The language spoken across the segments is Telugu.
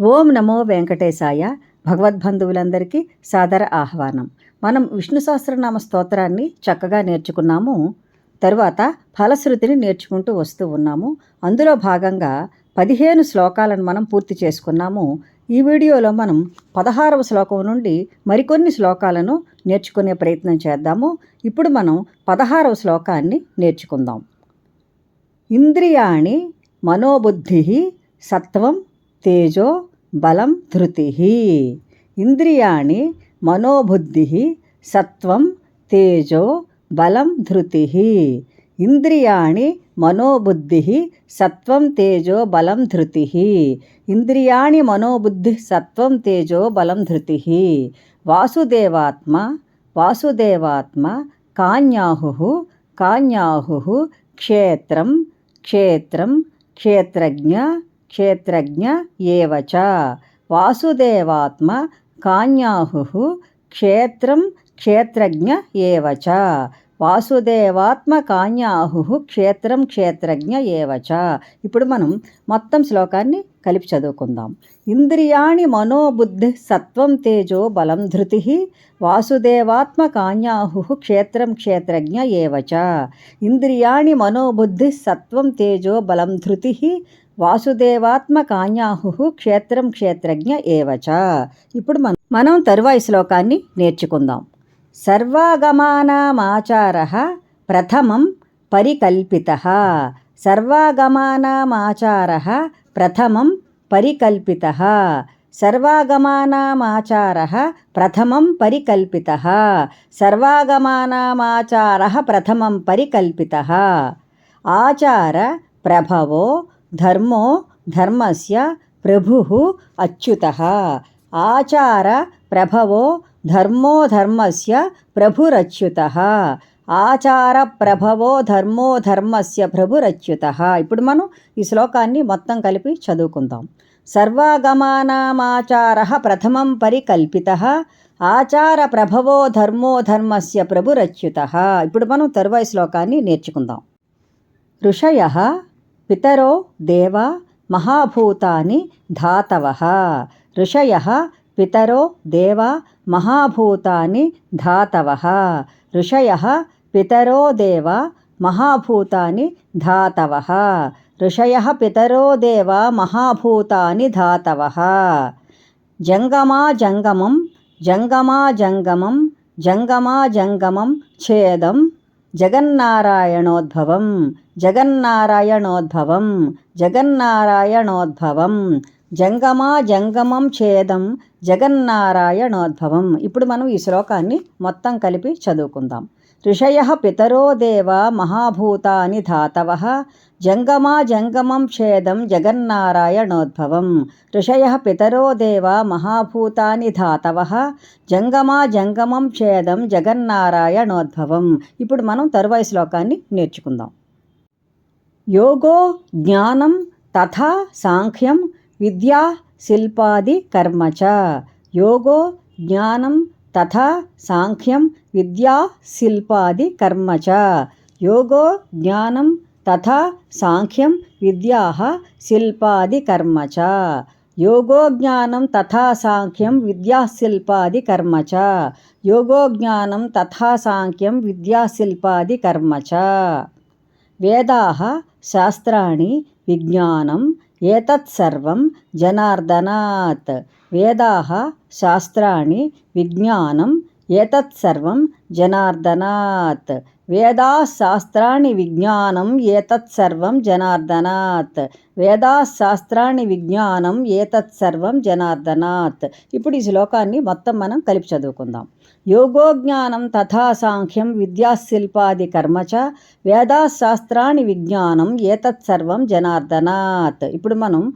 ఓం నమో వెంకటేశాయ. భగవద్బంధువులందరికీ సాదర ఆహ్వానం. మనం విష్ణు సహస్రనామ స్తోత్రాన్ని చక్కగా నేర్చుకున్నాము. తరువాత ఫలశ్రుతిని నేర్చుకుంటూ వస్తూ ఉన్నాము. అందులో భాగంగా పదిహేను శ్లోకాలను మనం పూర్తి చేసుకున్నాము. ఈ వీడియోలో మనం పదహారవ శ్లోకం నుండి మరికొన్ని శ్లోకాలను నేర్చుకునే ప్రయత్నం చేద్దాము. ఇప్పుడు మనం పదహారవ శ్లోకాన్ని నేర్చుకుందాం. ఇంద్రియాణి మనోబుద్ధి సత్వం తేజో బలం ధృతి. ఇంద్రియాణి మనోబుద్ధి. సత్వం తేజో బలం ధృతి. ఇంద్రియాణి మనోబుద్ధి. సత్వం తేజో బలం ధృతి. ఇంద్రియాణి మనోబుద్ధి. సత్వం తేజో బలం ధృతి. వాసుదేవాత్మ వాసుదేవాత్మ కాన్యాహు. కాన్యాహు క్షేత్రం క్షేత్రం క్షేత్రజ్ఞ క్షేత్రజ్ఞ ఏవచ వాసుదేవాత్మ కాన్యాహు క్షేత్రం క్షేత్రజ్ఞ ఏవచ వాసుదేవాత్మ కాన్యాహు క్షేత్రం క్షేత్రజ్ఞ ఏవచ ఇప్పుడు మనం మొత్తం శ్లోకాన్ని కలిపి చదువుకుందాం. ఇంద్రియాణి మనోబుద్ధి సత్వం తేజో బలం ధృతి వాసుదేవాత్మ కాన్యాహు క్షేత్రం క్షేత్రజ్ఞ ఏవచ ఇంద్రియాణి మనోబుద్ధి సత్వం తేజో బలం ధృతి వాసుదేవాత్మ కాన్యాహు క్షేత్రం క్షేత్రజ్ఞ ఏవచ ఇప్పుడు మనం మనం తరువాయి శ్లోకాన్ని నేర్చుకుందాం. సర్వాగమానామాచార ప్రథమం పరికల్పిత. సర్వాగమానామాచార ప్రథమం పరికల్పిత. సర్వాగమానామాచార ప్రథమం పరికల్పిత. సర్వాగమానామాచార ప్రథమం పరికల్పిత. ఆచార ప్రభవో ధర్మో ధర్మస్య ప్రభు అచ్యుత. ఆచార ప్రభవో ధర్మో ధర్మస్య ప్రభురచ్యుత. ఆచార ప్రభవో ధర్మో ధర్మస్య ప్రభురచ్యుత. ఇప్పుడు మనం ఈ శ్లోకాన్ని మొత్తం కలిపి చదువుకుందాం. సర్వాగమానామాచార ప్రథమం పరికల్పిత. ఆచార ప్రభవో ధర్మో ధర్మస్య ప్రభురచ్యుత. ఇప్పుడు మనం తరువాయి శ్లోకాన్ని నేర్చుకుందాం. ఋషయ పితరో దేవ మహాభూతాని ధాతవ. ఋషయ పితరో దేవ మహాభూతాని ధాతవ. ఋషయ పితరో దేవ మహాభూతాని ధాతవ. ఋషయ పితరో దేవ మహాభూతాని ధాతవ. జంగమా జంగమం జంగమా జంగమం జంగమా జంగమం ఛేదం జగన్నారాయణోద్భవం జగన్నారాయణోద్భవం జగన్నారాయణోద్భవం జంగమా జంగమం ఛేదం జగన్నారాయణోద్భవం. ఇప్పుడు మనం ఈ శ్లోకాన్ని మొత్తం కలిపి చదువుకుందాం. ఋషయ పితరో దేవ మహాభూతాని ధాతవ జంగమా జంగమం ఛేదం జగన్నారాయణోద్భవం. ఋషయ పితరో దేవ మహాభూతాని ధాతవ జంగమా జంగమం ఛేదం జగన్నారాయణోద్భవం. ఇప్పుడు మనం తరువాయి శ్లోకాన్ని నేర్చుకుందాం. యోగో జ్ఞానం తథా సాంఖ్యం విద్యా శిల్పాది కర్మ చ యోగో జ్ఞానం తథా సాంఖ్యం విద్యా శిల్పాది కర్మ చ యోగో జ్ఞానం తథా సాంఖ్యం విద్యా శిల్పాది కర్మ చ యోగో జ్ఞానం తథా సాంఖ్యం విద్యా శిల్పాది కర్మ చ యోగో జ్ఞానం తథా సాంఖ్యం విద్యా శిల్పాది కర్మ చ వేదా శాస్త్రాణి విజ్ఞానం ఏతత్సర్వం జనార్దనాత్. వేదాశాస్త్రాన్ని విజ్ఞానం ఏతత్సర్వం జనార్దనాత్. వేదాశాస్త్రాన్ని విజ్ఞానం ఏతత్సర్వం జనార్దనాత్. ఇప్పుడు ఈ శ్లోకాన్ని మొత్తం మనం కలిపి చదువుకుందాం. యోగోజ్ఞానం తథా సాంఖ్యం విద్యాశిల్పాది కర్మ చ వేదా విజ్ఞానం ఏతత్సర్వం జనార్దనాత్. ఇప్పుడు మనం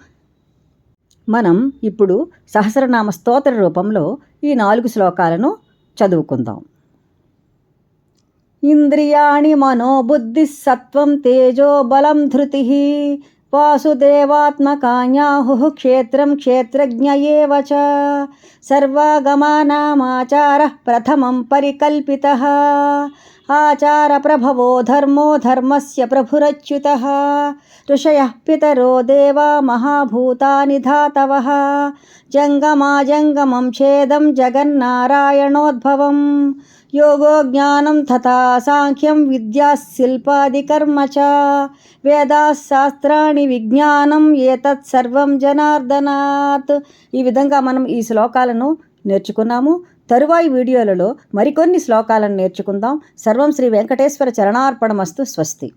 మనం ఇప్పుడు సహస్రనామ స్తోత్ర రూపంలో ఈ నాలుగు శ్లోకాలను చదువుకుందాం. ఇంద్రియాణి మనోబుద్ధి సత్వం తేజో బలం ధృతి వాసుదేవాత్మకాన్యాహు క్షేత్రం క్షేత్రజ్ఞ ఏవ చ సర్వాగమానామాచార ప్రథమం పరికల్పిత आचारप्रभवो धर्मो धर्मस्य प्रभुरच्युतः ऋषयः पितरो देवा महाभूतानि धातवः जङ्गमाजङ्गमं छेदं जगन्नारायणोद्भवं योगो ज्ञानं तथा साङ्ख्यं विद्याः शिल्पादिकर्म च వేదాः శాస్త్రాణి విజ్ఞానం ఏతత్ సర్వం జనార్దనాత్ ఈ విధంగా మనం ఈ శ్లోకాలను నేర్చుకున్నాము. తరువాయి వీడియోలలో మరికొన్ని శ్లోకాలను నేర్చుకుందాం. సర్వం శ్రీ వెంకటేశ్వర చరణార్పణమస్తు స్వస్తి.